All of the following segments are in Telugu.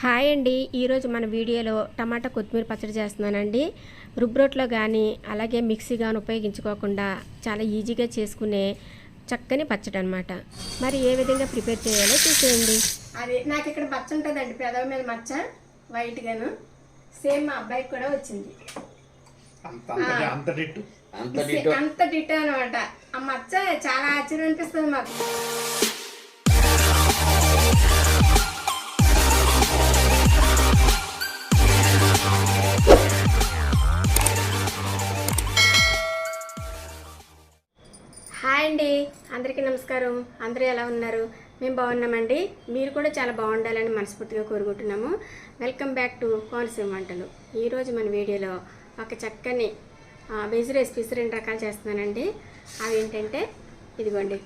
హాయ్ అండి. ఈరోజు మన వీడియోలో టమాటా కొత్తిమీర పచ్చడి చేస్తున్నానండి. రుబ్బురోట్లో కానీ అలాగే మిక్సీ కానీ ఉపయోగించుకోకుండా చాలా ఈజీగా చేసుకునే చక్కని పచ్చడి అనమాట మరి ఏ విధంగా ప్రిపేర్ చేయాలో చూసేయండి. అది నాకు ఇక్కడ మచ్చ ఉంటుందండి. పెదవ మీద మచ్చ వైట్ గాను. సేమ్ మా అబ్బాయికి కూడా వచ్చింది. అంత డిట్ అనమాట ఆ మచ్చ చాలా ఆశ్చర్యం అనిపిస్తుంది మాకు. హాయ్ అండి. అందరికీ నమస్కారం. అందరూ ఎలా ఉన్నారు? మేము బాగున్నామండి. మీరు కూడా చాలా బాగుండాలని మనస్ఫూర్తిగా కోరుకుంటున్నాము. వెల్కమ్ బ్యాక్ టు కోనసీమ వంటలు. ఈరోజు మన వీడియోలో ఒక చక్కని వెజ్ రెసిపీస్ రెండు రకాలు చేస్తున్నానండి. అవి ఏంటంటే ఇదిగోండి.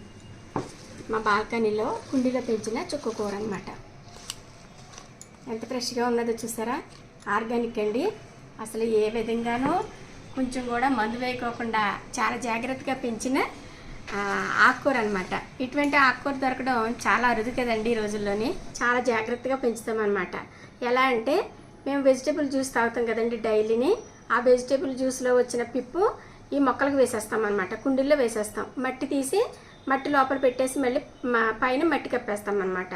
మా బాల్కనీలో కుండీలో పెంచిన చుక్క కూర అనమాట ఎంత ఫ్రెష్గా ఉన్నదో చూసారా? ఆర్గానిక్ అండి. అసలు ఏ విధంగానూ కొంచెం కూడా మందు వేయకోకుండా చాలా జాగ్రత్తగా పెంచిన ఆకుకూర అనమాట ఇటువంటి ఆకుకూర దొరకడం చాలా అరుదు కదండి ఈ రోజుల్లోనే. చాలా జాగ్రత్తగా పెంచుతామన్నమాట. ఎలా అంటే మేము వెజిటేబుల్ జ్యూస్ తాగుతాం కదండి డైలీని. ఆ వెజిటేబుల్ జ్యూస్లో వచ్చిన పిప్పు ఈ మొక్కలకు వేసేస్తాం అనమాట కుండీల్లో వేసేస్తాం. మట్టి తీసి మట్టి లోపల పెట్టేసి మళ్ళీ పైన మట్టి కప్పేస్తాం అనమాట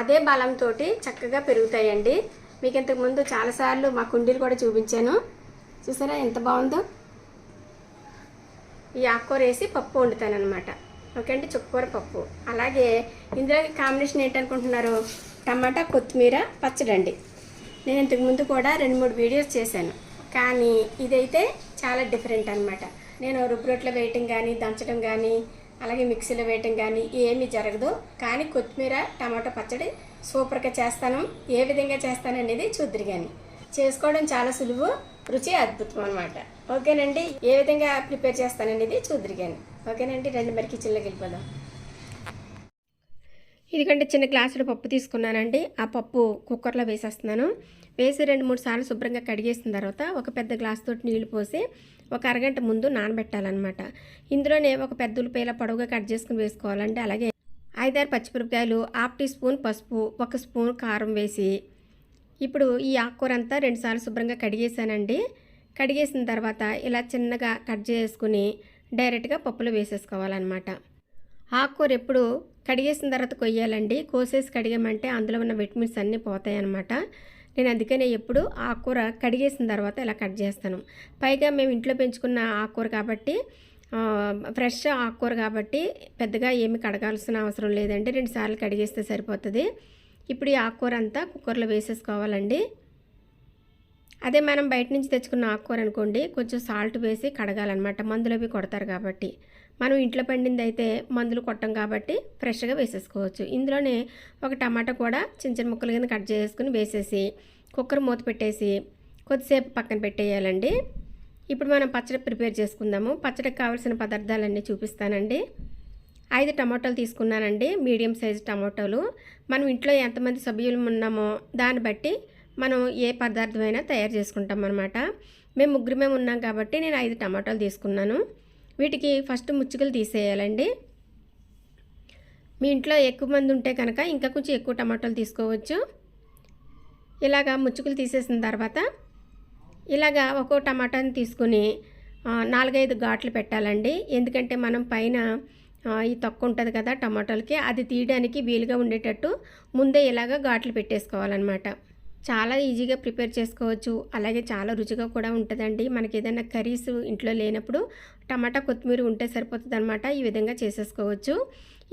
అదే బలంతో చక్కగా పెరుగుతాయండి. మీకు ఇంతకుముందు చాలాసార్లు మా కుండీలు కూడా చూపించాను. చూసారా ఎంత బాగుందో? ఈ ఆకుకూర వేసి పప్పు వండుతాను అనమాట ఓకే అండి? చుక్కకూర పప్పు. అలాగే ఇందులో కాంబినేషన్ ఏంటనుకుంటున్నారు? టమాటా కొత్తిమీర పచ్చడి అండి నేను ఇంతకు ముందు కూడా రెండు మూడు వీడియోస్ చేశాను. కానీ ఇదైతే చాలా డిఫరెంట్ అనమాట నేను రుబ్బురొట్లో వేయటం కానీ దంచడం కానీ అలాగే మిక్సీలో వేయటం కానీ ఏమీ జరగదు. కానీ కొత్తిమీర టమాటా పచ్చడి సూపర్గా చేస్తాను. ఏ విధంగా చేస్తాను అనేది చూద్దరు కానీ చేసుకోవడం చాలా సులువు. రుచి అద్భుతం అనమాట ఓకేనండి? ఏ విధంగా ప్రిపేర్ చేస్తాననేది చూద్దరు కానీ ఓకేనండి? రెండు మరి కిచెన్లోకి వెళ్ళిపోదాం. ఇదికంటే చిన్న గ్లాసులో పప్పు తీసుకున్నానండి. ఆ పప్పు కుక్కర్లో వేసేస్తున్నాను. వేసి రెండు మూడు సార్లు శుభ్రంగా కడిగేసిన తర్వాత ఒక పెద్ద గ్లాస్ తోటి నీళ్ళు పోసి ఒక అరగంట ముందు నానబెట్టాలన్నమాట. ఇందులోనే ఒక పెద్ద ఉల్లిపాయల పొడవుగా కట్ చేసుకుని వేసుకోవాలండి. అలాగే ఐదారు పచ్చిమిరపకాయలు హాఫ్ టీ స్పూన్ పసుపు ఒక స్పూన్ కారం వేసి ఇప్పుడు ఈ ఆకుకూర అంతా రెండుసార్లు శుభ్రంగా కడిగేసానండి కడిగేసిన తర్వాత ఇలా చిన్నగా కట్ చేసుకుని డైరెక్ట్గా పప్పులో వేసేసుకోవాలన్నమాట. ఆకుకూర ఎప్పుడు కడిగేసిన తర్వాత కొయ్యాలండి. కోసేసి కడిగామంటే అందులో ఉన్న విటమిన్స్ అన్నీ పోతాయి అన్నమాట నేను అందుకనే ఎప్పుడు ఆకుకూర కడిగేసిన తర్వాత ఇలా కట్ చేస్తాను. పైగా మేము ఇంట్లో పెంచుకున్న ఆకుకూర కాబట్టి ఫ్రెష్ ఆకుకూర కాబట్టి పెద్దగా ఏమి కడగాల్సిన అవసరం లేదండి. రెండు సార్లు కడిగేస్తే సరిపోతుంది. ఇప్పుడు ఈ ఆకుకూర అంతా కుక్కర్లో వేసేసుకోవాలండి. అదే మనం బయట నుంచి తెచ్చుకున్న ఆకుకూర అనుకోండి కొంచెం సాల్ట్ వేసి కడగాలన్నమాట. మందులు అవి కొడతారు కాబట్టి. మనం ఇంట్లో పండింది అయితే మందులు కొట్టం కాబట్టి ఫ్రెష్గా వేసేసుకోవచ్చు. ఇందులోనే ఒక టమాటా కూడా చిన్న చిన్న ముక్కలు కింద కట్ చేసుకుని వేసేసి కుక్కర్ మూత పెట్టేసి కొద్దిసేపు పక్కన పెట్టేయాలండి. ఇప్పుడు మనం పచ్చడి ప్రిపేర్ చేసుకుందాము. పచ్చడికి కావాల్సిన పదార్థాలన్నీ చూపిస్తానండి. ఐదు టమాటాలు తీసుకున్నానండి మీడియం సైజు టమాటాలు. మనం ఇంట్లో ఎంతమంది సభ్యులు ఉన్నామో దాన్ని బట్టి మనం ఏ పదార్థమైనా తయారు చేసుకుంటాం అనమాట మేము ముగ్గురమే ఉన్నాం కాబట్టి నేను ఐదు టమాటాలు తీసుకున్నాను. వీటికి ఫస్ట్ ముచ్చుకలు తీసేయాలండి. మీ ఇంట్లో ఎక్కువ మంది ఉంటే కనుక ఇంకా కొంచెం ఎక్కువ టమాటాలు తీసుకోవచ్చు. ఇలాగా ముచ్చుకలు తీసేసిన తర్వాత ఇలాగా ఒక్కో టమాటాని తీసుకుని నాలుగైదు ఘాట్లు పెట్టాలండి. ఎందుకంటే మనం పైన ఈ తక్కువ ఉంటుంది కదా టమాటాలకి అది తీయడానికి వీలుగా ఉండేటట్టు ముందే ఇలాగ ఘాట్లు పెట్టేసుకోవాలన్నమాట. చాలా ఈజీగా ప్రిపేర్ చేసుకోవచ్చు. అలాగే చాలా రుచిగా కూడా ఉంటుందండి. మనకి ఏదైనా కర్రీస్ ఇంట్లో లేనప్పుడు టమాటా కొత్తిమీర ఉంటే సరిపోతుంది అనమాట ఈ విధంగా చేసేసుకోవచ్చు.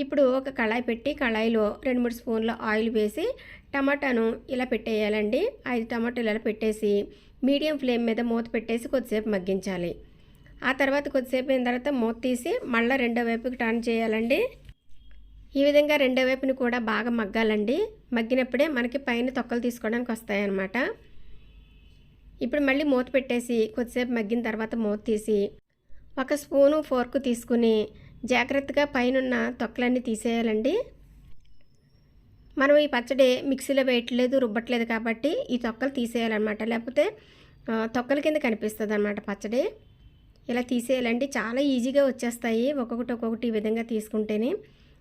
ఇప్పుడు ఒక కళాయి పెట్టి కళాయిలో రెండు మూడు స్పూన్ల ఆయిల్ వేసి టమాటాను ఇలా పెట్టేయాలండి. ఐదు టమాటాలు ఇలా పెట్టేసి మీడియం ఫ్లేమ్ మీద మూత పెట్టేసి కొద్దిసేపు మగ్గించాలి. ఆ తర్వాత కొద్దిసేపు అయిన తర్వాత మూత తీసి మళ్ళీ రెండో వైపుకి టర్న్ చేయాలండి. ఈ విధంగా రెండో వైపుని కూడా బాగా మగ్గాలండి. మగ్గినప్పుడే మనకి పైన తొక్కలు తీసుకోవడానికి వస్తాయన్నమాట. ఇప్పుడు మళ్ళీ మూత పెట్టేసి కొద్దిసేపు మగ్గిన తర్వాత మూత తీసి ఒక స్పూను ఫోర్క్ తీసుకుని జాగ్రత్తగా పైనున్న తొక్కలన్నీ తీసేయాలండి. మనం ఈ పచ్చడి మిక్సీలో వేయట్లేదు రుబ్బట్లేదు కాబట్టి ఈ తొక్కలు తీసేయాలన్నమాట. లేకపోతే తొక్కల కింద కనిపిస్తుంది అనమాట పచ్చడి. ఇలా తీసేయాలండి. చాలా ఈజీగా వచ్చేస్తాయి. ఒక్కొక్కటి ఒక్కొక్కటి ఈ విధంగా తీసుకుంటేనే.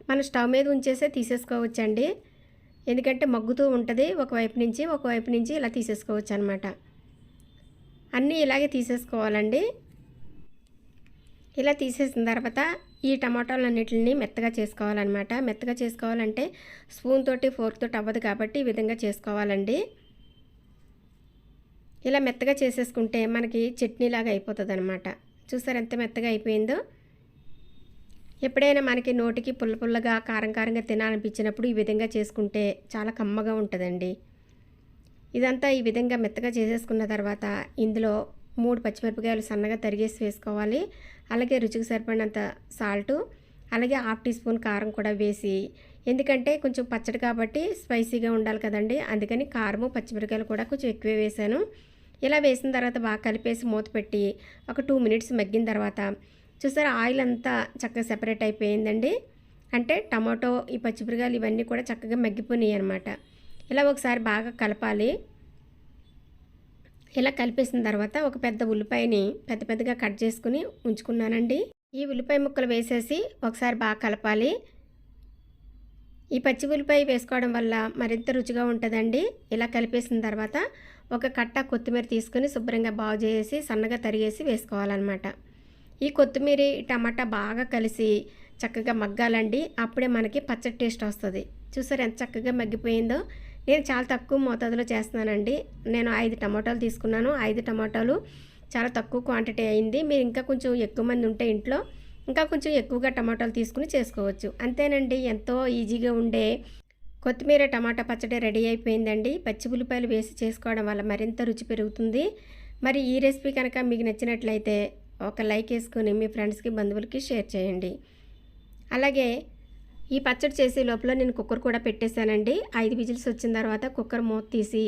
మనం స్టవ్ మీద ఉంచేసే తీసేసుకోవచ్చండి. ఎందుకంటే మగ్గుతూ ఉంటుంది. ఒకవైపు నుంచి ఒకవైపు నుంచి ఇలా తీసేసుకోవచ్చు అనమాట అన్నీ ఇలాగే తీసేసుకోవాలండి. ఇలా తీసేసిన తర్వాత ఈ టమాటాలన్నిటిని మెత్తగా చేసుకోవాలన్నమాట మెత్తగా చేసుకోవాలంటే స్పూన్ తోటి ఫోర్క్ తోటి అవ్వదు కాబట్టి ఈ విధంగా చేసుకోవాలండి. ఇలా మెత్తగా చేసేసుకుంటే మనకి చట్నీలాగా అయిపోతుంది అనమాట చూసారు ఎంత మెత్తగా అయిపోయిందో. ఎప్పుడైనా మనకి నోటికి పుల్ల పుల్లగా కారం కారంగా తినాలనిపించినప్పుడు ఈ విధంగా చేసుకుంటే చాలా కమ్మగా ఉంటుందండి. ఇదంతా ఈ విధంగా మెత్తగా చేసేసుకున్న తర్వాత ఇందులో మూడు పచ్చిమిరపకాయలు సన్నగా తరిగేసి వేసుకోవాలి. అలాగే రుచికి సరిపడినంత సాల్టు అలాగే హాఫ్ టీ స్పూన్ కారం కూడా వేసి ఎందుకంటే కొంచెం పచ్చడి కాబట్టి స్పైసీగా ఉండాలి కదండి. అందుకని కారము పచ్చిమిరపకాయలు కూడా కొంచెం ఎక్కువే వేసాను. ఇలా వేసిన తర్వాత బాగా కలిపేసి మూత పెట్టి ఒక టూ మినిట్స్ మగ్గిన తర్వాత చూసారా ఆయిల్ అంతా చక్కగా సెపరేట్ అయిపోయిందండి. అంటే టమాటో ఈ పచ్చిమిరకాయలు ఇవన్నీ కూడా చక్కగా మగ్గిపోయినాయి అనమాట ఇలా ఒకసారి బాగా కలపాలి. ఇలా కలిపేసిన తర్వాత ఒక పెద్ద ఉల్లిపాయని పెద్ద పెద్దగా కట్ చేసుకుని ఉంచుకున్నానండి. ఈ ఉల్లిపాయ ముక్కలు వేసేసి ఒకసారి బాగా కలపాలి. ఈ పచ్చి ఉల్లిపాయ వేసుకోవడం వల్ల మరింత రుచిగా ఉంటుందండి. ఇలా కలిపేసిన తర్వాత ఒక కట్ట కొత్తిమీర తీసుకొని శుభ్రంగా బాగు చేసి సన్నగా తరిగేసి వేసుకోవాలన్నమాట. ఈ కొత్తిమీర టమాటా బాగా కలిసి చక్కగా మగ్గాలండి. అప్పుడే మనకి పచ్చడి టేస్ట్ వస్తుంది. చూసారు ఎంత చక్కగా మగ్గిపోయిందో? నేను చాలా తక్కువ మోతాదులో చేస్తున్నానండి. నేను ఐదు టమాటాలు తీసుకున్నాను. ఐదు టమాటాలు చాలా తక్కువ క్వాంటిటీ అయింది. మీరు ఇంకా కొంచెం ఎక్కువ మంది ఉంటే ఇంట్లో ఇంకా కొంచెం ఎక్కువగా టమాటాలు తీసుకుని చేసుకోవచ్చు. అంతేనండి. ఎంతో ఈజీగా ఉండే కొత్తిమీర టమాటా పచ్చడి రెడీ అయిపోయిందండి. పచ్చి ఉల్లిపాయలు వేసి చేసుకోవడం వల్ల మరింత రుచి పెరుగుతుంది. మరి ఈ రెసిపీ కనుక మీకు నచ్చినట్లయితే ఒక లైక్ వేసుకొని మీ ఫ్రెండ్స్కి బంధువులకి షేర్ చేయండి. అలాగే ఈ పచ్చడి చేసే లోపల నేను కుక్కర్ కూడా పెట్టేశానండి. ఐదు విజిల్స్ వచ్చిన తర్వాత కుక్కర్ మూత తీసి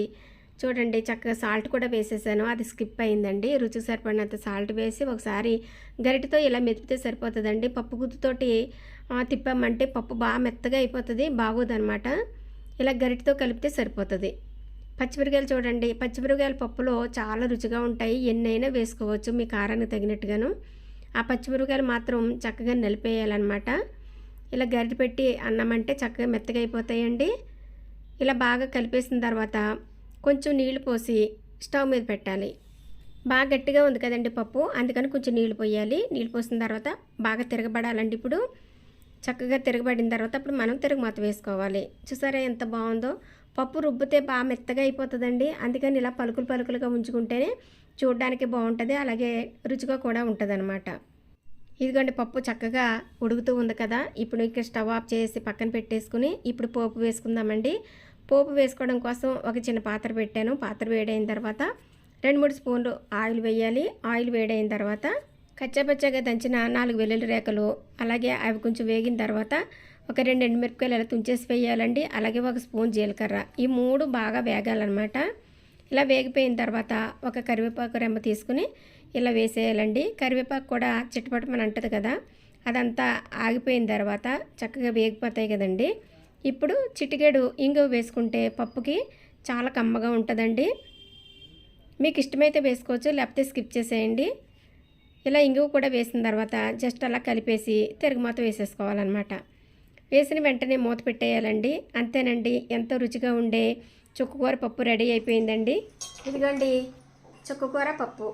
చూడండి చక్కగా సాల్ట్ కూడా వేసేసాను. అది స్కిప్ అయిందండి. రుచికి సరిపడినంత సాల్ట్ వేసి ఒకసారి గరిటతో ఇలా మెతిపితే సరిపోతుందండి. పప్పు గుత్తుతోటి తిప్పామంటే పప్పు బాగా మెత్తగా అయిపోతుంది బాగోదనమాట. ఇలా గరిటతో కలిపితే సరిపోతుంది. పచ్చిమిరకాయలు చూడండి. పచ్చిమిరకాయల పప్పులో చాలా రుచిగా ఉంటాయి. ఎన్నైనా వేసుకోవచ్చు మీ కారానికి తగినట్టుగాను. ఆ పచ్చిమిరకాయలు మాత్రం చక్కగా నలిపేయాలన్నమాట. ఇలా గరిటె పెట్టి అన్నామంటే చక్కగా మెత్తగా అయిపోతాయండి. ఇలా బాగా కలిపేసిన తర్వాత కొంచెం నీళ్ళు పోసి స్టవ్ మీద పెట్టాలి. బాగా గట్టిగా ఉంది కదండి పప్పు. అందుకని కొంచెం నీళ్ళు పోయాలి. నీళ్ళు పోసిన తర్వాత బాగా తిరగబడాలండి ఇప్పుడు. చక్కగా తిరగబడిన తర్వాత అప్పుడు మనం తిరగమాత వేసుకోవాలి. చూసారా ఎంత బాగుందో? పప్పు రుబ్బితే బాగా మెత్తగా అయిపోతుందండి. అందుకని ఇలా పలుకులు పలుకులుగా ఉంచుకుంటేనే చూడడానికి బాగుంటుంది. అలాగే రుచిగా కూడా ఉంటుంది ఇదిగోండి పప్పు చక్కగా ఉడుకుతూ ఉంది కదా. ఇప్పుడు ఇక్కడ స్టవ్ ఆఫ్ చేసి పక్కన పెట్టేసుకుని ఇప్పుడు పోపు వేసుకుందామండి. పోపు వేసుకోవడం కోసం ఒక చిన్న పాత్ర పెట్టాను. పాత్ర వేడైన తర్వాత రెండు మూడు స్పూన్లు ఆయిల్ వేయాలి. ఆయిల్ వేడైన తర్వాత కచ్చాపచ్చాగా దంచిన నాలుగు వెల్లుల్లి రేఖలు అలాగే అవి కొంచెం వేగిన తర్వాత ఒక రెండు ఎండుమిరపకాయలు ఇలా తుంచేసి వేయాలండి. అలాగే ఒక స్పూన్ జీలకర్ర. ఈ మూడు బాగా వేగాలన్నమాట. ఇలా వేగిపోయిన తర్వాత ఒక కరివేపాకు రెమ్మ తీసుకుని ఇలా వేసేయాలండి. కరివేపాకు కూడా చిట్టపట్టమని అంటది కదా అదంతా ఆగిపోయిన తర్వాత చక్కగా వేగిపోతాయి కదండి. ఇప్పుడు చిటికెడు ఇంగువ వేసుకుంటే పప్పుకి చాలా కమ్మగా ఉంటుందండి. మీకు ఇష్టమైతే వేసుకోవచ్చు లేకపోతే స్కిప్ చేసేయండి. ఇలా ఇంగువ కూడా వేసిన తర్వాత జస్ట్ అలా కలిపేసి తిరుగుమాత వేసేసుకోవాలన్నమాట. వేసిన వెంటనే మూత పెట్టేయాలండి. అంతేనండి ఎంతో రుచిగా ఉండే చుక్కకూర పప్పు రెడీ అయిపోయిందండి. ఇదిగోండి చుక్కకూర పప్పు.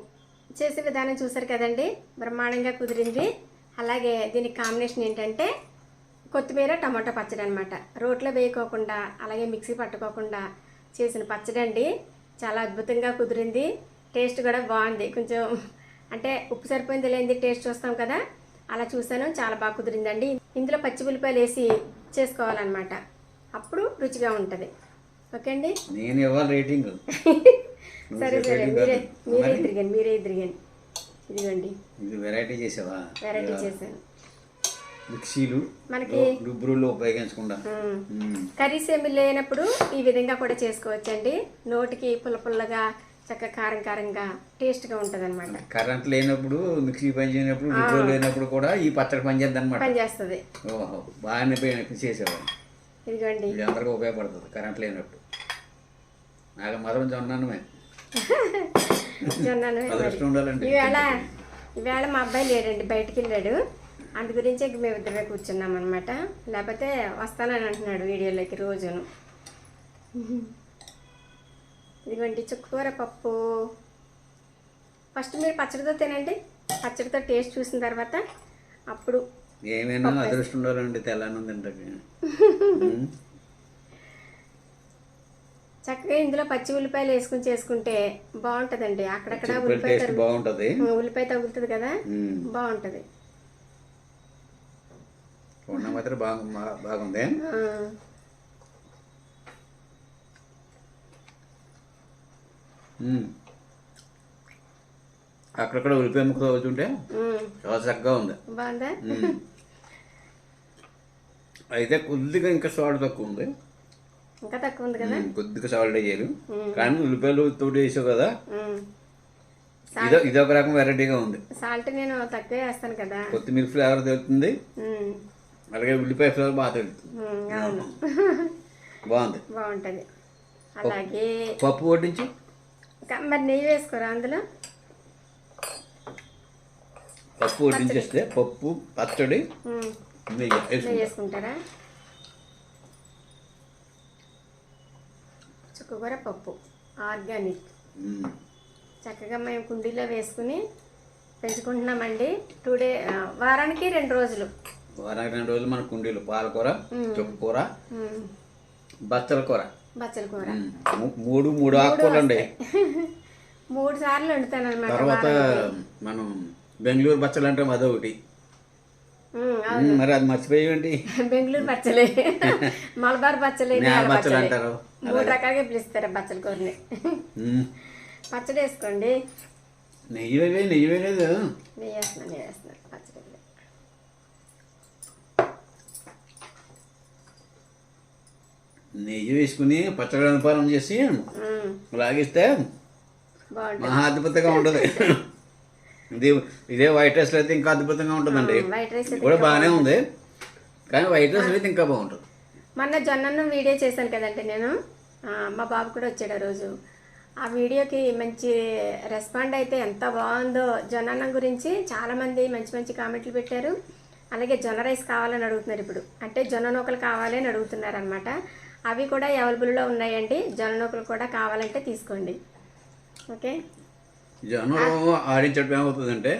చేసే విధానం చూసారు కదండి? బ్రహ్మాండంగా కుదిరింది. అలాగే దీని కాంబినేషన్ ఏంటంటే కొత్తిమీర టమాటా పచ్చడి అనమాట రోట్లో వేయకోకుండా అలాగే మిక్సీ పట్టుకోకుండా చేసిన పచ్చడి అండి. చాలా అద్భుతంగా కుదిరింది. టేస్ట్ కూడా బాగుంది. కొంచెం అంటే ఉప్పు సరిపోయింది లేనిది టేస్ట్ చూస్తాం కదా. అలా చూసాను చాలా బాగా కుదిరిందండి. ఇందులో పచ్చి ఉల్లిపాయలు వేసి చేసుకోవాలన్నమాట. అప్పుడు రుచిగా ఉంటుంది. ఓకే అండి? నేను ఇవ్వాలి రేటింగ్. సరే సరే. మీరే మీరే తిరిగాను మీరే తిరిగాను ఇదిగోండి. ఇది వెరైటీ చేసావా? వెరైటీ చేశాను. మిక్సీలు మనకి రుబ్బురులు ఉపయోగించకుండా. కర్రీస్ ఏమి లేనప్పుడు ఈ విధంగా కూడా చేసుకోవచ్చండి. నోటికి పుల్ల పుల్లగా చక్కగా కారం కారంగా టేస్ట్గా ఉంటుంది అనమాట కరెంట్ లేనప్పుడు మిక్సీ పని చేయనప్పుడు రుబ్బురు లేనప్పుడు కూడా ఈ పచ్చడి పని చేద్దాం అనమాట పనిచేస్తుంది ఓహో బాగానే చేసేవాడు ఇదిగోండి. ఇది అందరికీ ఉపయోగపడుతుంది కరెంట్ లేనప్పుడు. నాకు మాత్రం జొన్నాను మేము జొన్నను ఈవేళ ఈవేళ మా అబ్బాయి లేడండి బయటికి వెళ్ళాడు. అందు గురించి ఇంక మేము ఇద్దరమే కూర్చున్నాం అనమాట లేకపోతే వస్తానని అంటున్నాడు వీడియోలోకి రోజును. ఇదిగోండి చుక్కకూర పప్పు. ఫస్ట్ మీరు పచ్చడితో తినండి. పచ్చడితో టేస్ట్ చూసిన తర్వాత అప్పుడు ఏమైనా అదృష్టం ఉండాలండి చక్కగా ఇందులో పచ్చి ఉల్లిపాయలు వేసుకుని చేసుకుంటే బాగుంటుందండి. అక్కడక్కడ ఉల్లిపాయ బాగుంటుంది. ఉల్లిపాయ తగులుతుంది కదా. బాగుంటుంది. ఉన్న మాత్రం బాగు బాగుంది. ఉమ్. అక్కడక్కడ ఉల్లిపాయ ముక్క తగ్గుతుంటే ఉమ్, చాలా చక్కగా ఉంది. బాగుందా. అయితే కొద్దిగా ఇంకా సాల్ట్ తక్కువ ఉంది. ఇంకా తక్కువ ఉంది కదా? కొద్దిగా సాల్ట్ వేయాలి. కానీ ఉల్లిపాయలు తోటి వేసావు కదా. ఇదో ఇదొక రకం వెరైటీగా ఉంది. సాల్ట్ నేను తక్కువే వేస్తాను కదా. కొత్తిమీర ఫ్లేవర్ తెలుస్తుంది ఉమ్, అలాగే ఉల్లిపాయ ఫ్లేవర్ బాగా తెలుస్తుంది. బాగుంది. బాగుంటుంది. అలాగే పప్పు వడ్డించి మరి నెయ్యి వేసుకోరా అందులో? పప్పు వడ్డించేస్తే పప్పు పచ్చడి నెయ్యి నెయ్యి వేసుకుంటాం. వేసుకుంటారా? చుక్కకూర పప్పు ఆర్గానిక్. చక్కగా మేము కుండీలో వేసుకుని పెంచుకుంటున్నామండి. టూ డే వారానికి రెండు రోజులు. వారానికి రెండు రోజులు మన కుండీలు పాలకూర చుక్కకూర ఉమ్, బచ్చల కూర. బచ్చల కూర. మూడు మూడు ఆకుకూరలు అండి. మూడు సార్లు వండుతాను అనమాట తర్వాత మనం బెంగళూరు బచ్చలు అంటే అదొకటి. మరి అది మర్చిపోయేంటి బెంగళూరు బచ్చలే. మలబార్ బచ్చలే బచ్చలు. అంటారు. మూడు రకాలుగా పిలుస్తారు బచ్చల కూరని. పచ్చడి వేసుకోండి నెయ్యి వేయలే నెయ్యి వేయలేదు. నెయ్యి వేస్తున్నాను నెయ్యి వేస్తున్నాను పచ్చడి. నెయ్యి వేసుకుని పచ్చడి అనుపానం చేసి లాగిస్తే బాగుంటుంది. మహా అద్భుతంగా ఉంటుంది. ఇది ఇదే వైట్ రైస్లో అయితే ఇంకా అద్భుతంగా ఉంటుందండి. కూడా బాగానే ఉంది. కానీ వైట్ రైస్ అయితే ఇంకా బాగుంటుంది. మొన్న జొన్నన్నం వీడియో చేశాను కదండి నేను. మా బాబు కూడా వచ్చాడు ఆ రోజు. ఆ వీడియోకి మంచి రెస్పాండ్ అయితే ఎంత బాగుందో జొన్నన్నం గురించి చాలామంది మంచి మంచి కామెంట్లు పెట్టారు. అలాగే జొన్న రైస్ కావాలని అడుగుతున్నారు ఇప్పుడు. అంటే జొన్న నూకలు కావాలి అని అడుగుతున్నారు అనమాట అవి కూడా అవైలబుల్లో ఉన్నాయండి. జొన్న నూకలు కూడా కావాలంటే తీసుకోండి. ఓకే? జొన్నలో ఆడించడం ఏమవుతుందంటే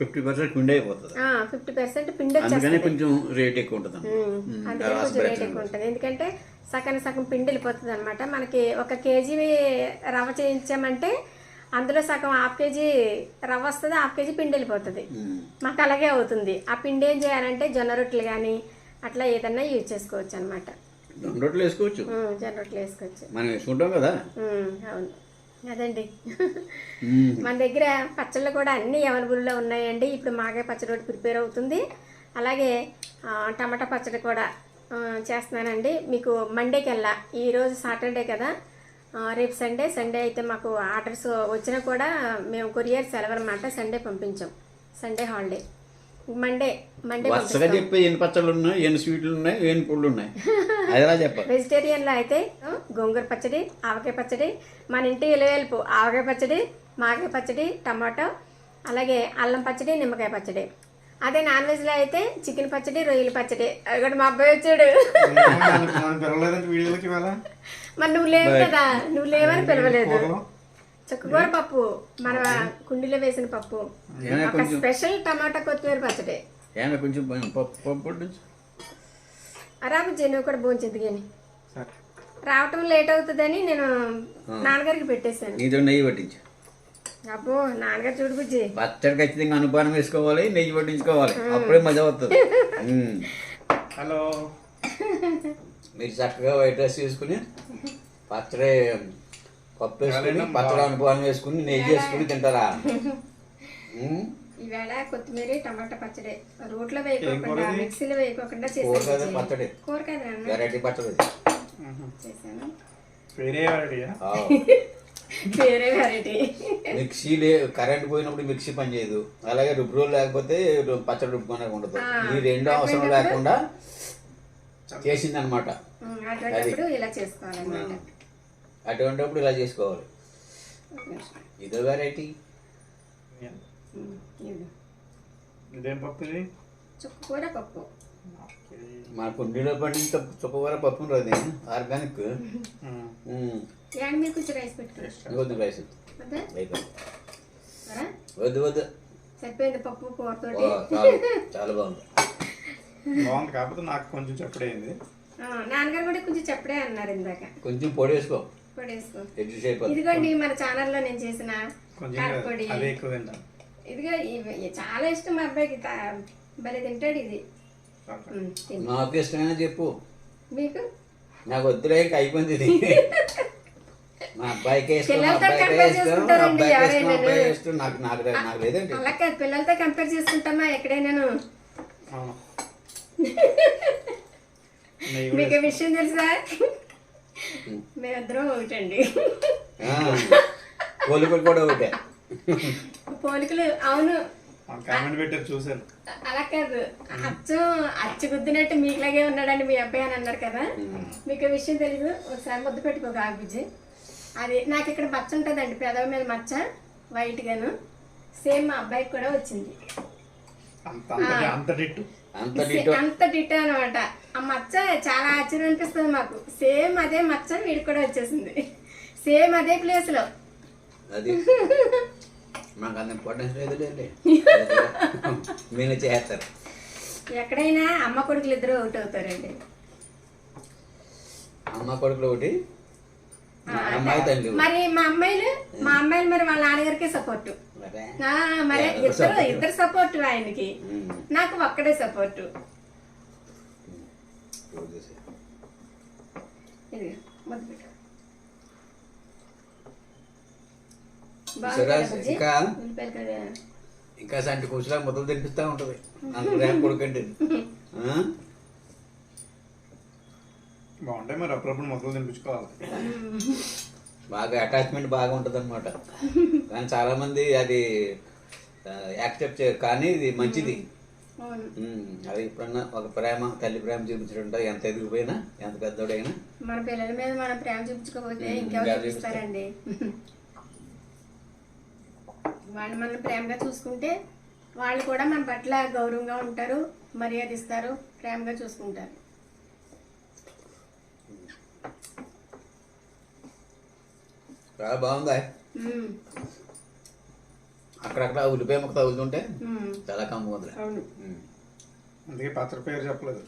ఫిఫ్టీ పర్సెంట్ పిండి అయిపోతుంది. ఫిఫ్టీ పర్సెంట్ పిండి అందుకని కొంచెం రేట్ ఎక్కువ ఉంటుంది కొంచెం రేట్ ఎక్కువ ఉంటుంది. ఎందుకంటే సగం సగం పిండి వెళ్ళిపోతుంది అనమాట మనకి ఒక కేజీ రవ్వ చేయించామంటే అందులో సగం హాఫ్ కేజీ రవ్వ వస్తుంది హాఫ్ కేజీ పిండి వెళ్ళిపోతుంది. మాకు అలాగే అవుతుంది. ఆ పిండి ఏం చేయాలంటే జొన్న రొట్టెలు కానీ అట్లా ఏదన్నా యూజ్ చేసుకోవచ్చు అనమాట రొట్టెలు వేసుకోవచ్చు. జొన్న రొట్టెలు వేసుకోవచ్చు. మనం వేసుకుంటాం కదా? అవును. అదండి. మన దగ్గర పచ్చళ్ళు కూడా అన్ని అవైలబుల్లో ఉన్నాయండి. ఇప్పుడు మాగే పచ్చడి ఒకటి ప్రిపేర్ అవుతుంది. అలాగే టమాటా పచ్చడి కూడా చేస్తున్నానండి. మీకు మండేకి వెళ్ళా ఈరోజు సాటర్డే కదా? రేపు సండే. సండే అయితే మాకు ఆర్డర్స్ వచ్చినా కూడా మేము కొరియర్ సెలవు అనమాట సండే పంపించాం. Sunday holiday. మండే మండే వరుసగా చెప్పి ఎన్ని పచ్చళ్ళు ఉన్నాయి ఎన్ని స్వీట్లు ఉన్నాయి ఎన్ని పుళ్ళు ఉన్నాయి? అది ఎలా చెప్పాలి? వెజిటేరియన్లో అయితే గోంగూర పచ్చడి ఆవకాయ పచ్చడి మన ఇంటి ఇలవేల్పు ఆవకాయ పచ్చడి మాకాయ పచ్చడి టమాటో అలాగే అల్లం పచ్చడి నిమ్మకాయ పచ్చడి. అదే నాన్ వెజ్లో అయితే చికెన్ పచ్చడి రొయ్యల పచ్చడి. అది కూడా మా అబ్బాయి వచ్చాడు. మరి నువ్వు లేవు కదా. నువ్వు లేవని పిలవలేదు. చుక్కకూర పప్పు. మన కుండీలో వేసిన పప్పు. ఒక స్పెషల్ టమాటా కొత్తిమీర పచ్చడి. ఏమైనా కొంచెం పప్పు. రాబుజ్జి నువ్వు కూడా భోంచద్దు కానీ రావటం లేట్ అవుతుందని నేను నాన్నగారికి పెట్టేశాను. నీతో నెయ్యి పట్టించు. అబ్బో నాన్నగారు చూడు బుజ్జి. పచ్చడి ఖచ్చితంగా అనుపానం వేసుకోవాలి నెయ్యి పట్టించుకోవాలి. అప్పుడే మజా వస్తుంది ఉమ్. హలో. మీరు చక్కగా వైట్ రైస్ వేసుకుని పచ్చడి పప్పు వేసుకుని పచ్చడి అనుభవం వేసుకుని నెయ్యి వేసుకుని తింటారా. ఈవేళ కొత్తిమీర టమాటా పచ్చడి. రోట్లో వేయకోకుండా మిక్సీలో వేయకోకుండా బుజ్జి. పచ్చడి. కూర కదా వెరైటీ పచ్చడి. చేశాను. వేరే. వేరే వెరైటీ. మిక్సీ లే కరెంట్ పోయినప్పుడు మిక్సీ పనిచేయదు అలాగే రుబ్బురు లేకపోతే పచ్చడి రుబ్బుకోనే ఉండదు. ఈ రెండు అవసరం లేకుండా చేసింది అనమాట ఇలా చేసుకోవాలన్నమాట. అటువంటిప్పుడు ఇలా చేసుకోవాలి. ఇదో వెరైటీ ఇదిగో. ఇదేం పప్పు ఇది? చుక్క కూర పప్పు. మా కుండీలో పండించిన చుక్కకూర పప్పు రాదు ఆర్గానిక్. ఏడు మీరు కొంచెం రైస్ పెట్టుకోండి. వద్దు? రైస్ వద్దా వద్దు. సరిపోయింది పప్పు ఓ, కూరతోటి చాలు బాగుంది. బాగుంది కాకపోతే నాకు కొంచెం చప్పుడైంది. ఆ, నాన్నగారు కూడా కొంచెం చెప్పడే అన్నారు ఇందాక. కొంచెం పొడి వేసుకో. ఇదిగోండి మన ఛానల్లో నేను చేసిన కారపొడి ఇదిగో చాలా ఇష్టం మా అబ్బాయికి. భలే తింటాడు ఇది. నాకు ఇష్టమైన చెప్పు. మీకు? నాకు వద్దులే ఇంక అయిపోయింది ఇది. మా అబ్బాయికి ఇష్టం పిల్లలతో నాకు నాకు నాకు లేదండి. అలా కాదు కంపేర్ చేసుకుంటామా ఎక్కడైనాను? కూడా మీకు విషయం తెలుసా? మేమిద్దరం ఒకటండి. ఆ, పోలికలు కూడా ఒకటే. పోలికలు అవును. కామెంట్ పెట్టారు చూశాను అలా కాదు. అచ్చం అచ్చు గుద్దినట్టు మీకులాగే ఉన్నాడండి మీ అబ్బాయి అని అన్నారు కదా. మీకు విషయం తెలీదు. ఒకసారి ముద్దు పెట్టుకో ఆగుబుజ్జి అది నాకు ఇక్కడ మచ్చ ఉంటుందండి పెదవి మీద మచ్చ వైట్ గాను. సేమ్ మా అబ్బాయికి కూడా వచ్చింది. అంత డిట్టు అనమాట ఆ మచ్చ చాలా ఆశ్చర్యం అనిపిస్తుంది మాకు. సేమ్ అదే మచ్చ వీడికి కూడా వచ్చేసింది. సేమ్ అదే ప్లేస్లో. అది. మాకు అంత ఇంపార్టెన్స్ లేదు లేండి మీరు చేస్తారు. ఎక్కడైనా అమ్మ కొడుకులు ఇద్దరు ఒకటి అవుతారండి. అమ్మ కొడుకులు ఒకటి అమ్మాయి తండ్రి. మరి మా అమ్మాయిలు మా అమ్మాయిలు మరి వాళ్ళ నాన్నగారికి సపోర్ట్ మరే? ఇద్దరు? ఇద్దరు సపోర్ట్ ఆయనకి. నాకు ఒక్కడే సపోర్ట్ బుజ్జి? ఇంకా? సంటి కూర్చులా ముద్దలు తినిపిస్తా ఉంటది. అంత రేపు కొడుకండి? బాగుంటాయి మరి అప్పుడప్పుడు మొదలు తినిపించుకోవాలి. బాగా అటాచ్మెంట్ బాగా ఉంటుంది అనమాట కానీ చాలా మంది అది యాక్సెప్ట్ చేయరు. కానీ ఇది మంచిది. అది ఎప్పుడన్నా ఒక ప్రేమ తల్లి ప్రేమ చూపించడం ఎంత ఎదిగిపోయినా ఎంత పెద్దోడైనా. మన పిల్లల మీద మనం ప్రేమ చూపించుకోకపోతే ఉమ్, ఇంకెవరు ఇంకా చూపిస్తారండి? వాళ్ళు మనం ప్రేమగా చూసుకుంటే వాళ్ళు కూడా మన పట్ల గౌరవంగా ఉంటారు మర్యాద ఇస్తారు ప్రేమగా చూసుకుంటారు. చాలా బాగుందా? అక్కడక్కడ ఉల్లిపాయ ముక్క తగులుతుంటే చాలా కమ్ముకుంది అవును. అందుకే పత్ర పేరు చెప్పలేదు.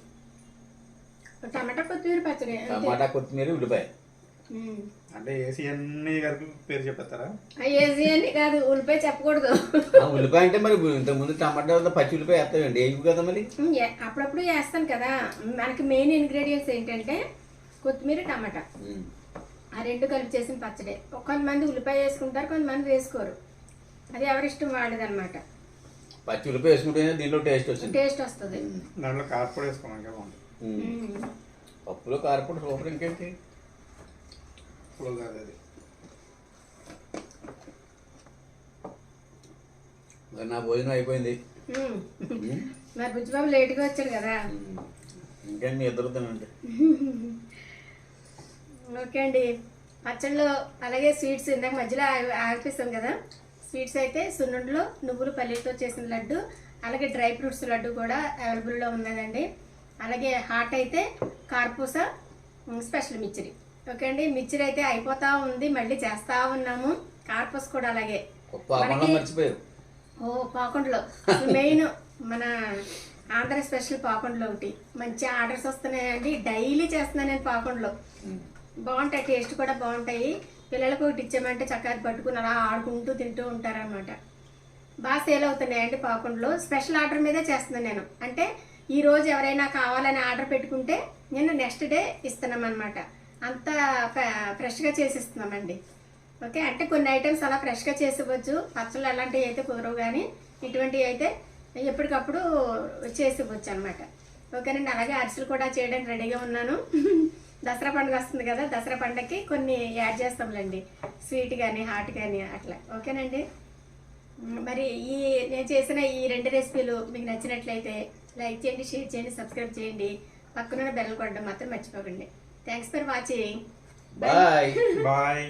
టమాటా కొత్తిమీర పచ్చడి. టమాటా కొత్తిమీర ఉల్లిపాయ. అంటే ఏసీ అన్ని కలిపి పేరు చెప్పేస్తారా? ఆ ఏజీ అని కాదు ఉల్లిపాయ చెప్పకూడదు. ఆ, ఉల్లిపాయ అంటే మరి ఇంతకుముందు టమాటా వల్ల పచ్చి ఉల్లిపాయ వేస్తామండి ఏమి కదా మరి? అప్పుడప్పుడు వేస్తాను కదా. మనకి మెయిన్ ఇంగ్రీడియంట్స్ ఏంటంటే కొత్తిమీర టమాటా. ఆ రెండు కలిపి చేసిన పచ్చడి. కొంతమంది ఉల్లిపాయ వేసుకుంటారు కొంతమంది వేసుకోరు. అది ఎవరిష్టం వాళ్ళది అనమాట పచ్చి ఉల్లిపాయ వేసుకుంటేనే దీంట్లో టేస్ట్ వచ్చింది. టేస్ట్ వస్తుంది. దాంట్లో కారపొడి వేసుకోవాలి ఇంకా బాగుంటుంది. ఉమ్. పప్పులో కారపొడి సూపర్ ఇంకేంటి? ఇప్పుడు కాదు అది. మరి నా భోజనం అయిపోయింది. ఉమ్. ఉమ్. మరి బుజ్జిబాబు లేట్గా వచ్చాడు కదా. ఇంకేం మీ ఇద్దరు తినండి. ఓకే అండి. పచ్చళ్ళు అలాగే స్వీట్స్ ఇందాక మధ్యలో ఆగి- ఆగిపిస్తాం కదా. స్వీట్స్ అయితే సున్నుండలో నువ్వులు పల్లీలతో చేసిన లడ్డు అలాగే డ్రై ఫ్రూట్స్ లడ్డు కూడా అవైలబుల్లో ఉన్నదండి. అలాగే హాట్ అయితే కార్పూస స్పెషల్ మిక్చరీ ఓకే అండి మిక్చరీ అయితే అయిపోతా ఉంది మళ్ళీ చేస్తా ఉన్నాము. కార్పూస్ కూడా అలాగే. ఓ పాకుండలో మెయిన్ మన ఆంధ్ర స్పెషల్ పాకుండలో ఒకటి. మంచి ఆర్డర్స్ వస్తున్నాయండి. డైలీ చేస్తున్నాను నేను పాకుండలో. బాగుంటాయి టేస్ట్ కూడా బాగుంటాయి. పిల్లలకు ఒకటి ఇచ్చామంటే చక్కగా పట్టుకుని అలా ఆడుకుంటూ తింటూ ఉంటారనమాట బాగా సేల్ అవుతున్నాయండి పాకుండలో స్పెషల్ ఆర్డర్ మీదే చేస్తున్నాను నేను. అంటే ఈ రోజు ఎవరైనా కావాలని ఆర్డర్ పెట్టుకుంటే నేను నెక్స్ట్ డే ఇస్తున్నాం అనమాట అంత ఫ్రెష్గా చేసిస్తున్నామండి. ఓకే? అంటే కొన్ని ఐటమ్స్ అలా ఫ్రెష్గా చేసివ్వచ్చు. పచ్చళ్ళు అలాంటివి అయితే కుదరవు కానీ ఇటువంటివి అయితే ఎప్పటికప్పుడు చేసివ్వచ్చు అనమాట ఓకేనండి? అలాగే అరిసెలు కూడా చేయడానికి రెడీగా ఉన్నాను. దసరా పండుగ వస్తుంది కదా దసరా పండుగకి కొన్ని యాడ్ చేస్తాంలేండి. స్వీట్ కానీ హాట్ కానీ అట్లా. ఓకేనండి? మరి ఈ నేను చేసిన ఈ రెండు రెసిపీలు మీకు నచ్చినట్లయితే లైక్ చేయండి షేర్ చేయండి సబ్స్క్రైబ్ చేయండి. పక్కన బెల్ కొట్టడం మాత్రం మర్చిపోకండి. Thanks for watching. Bye. Bye.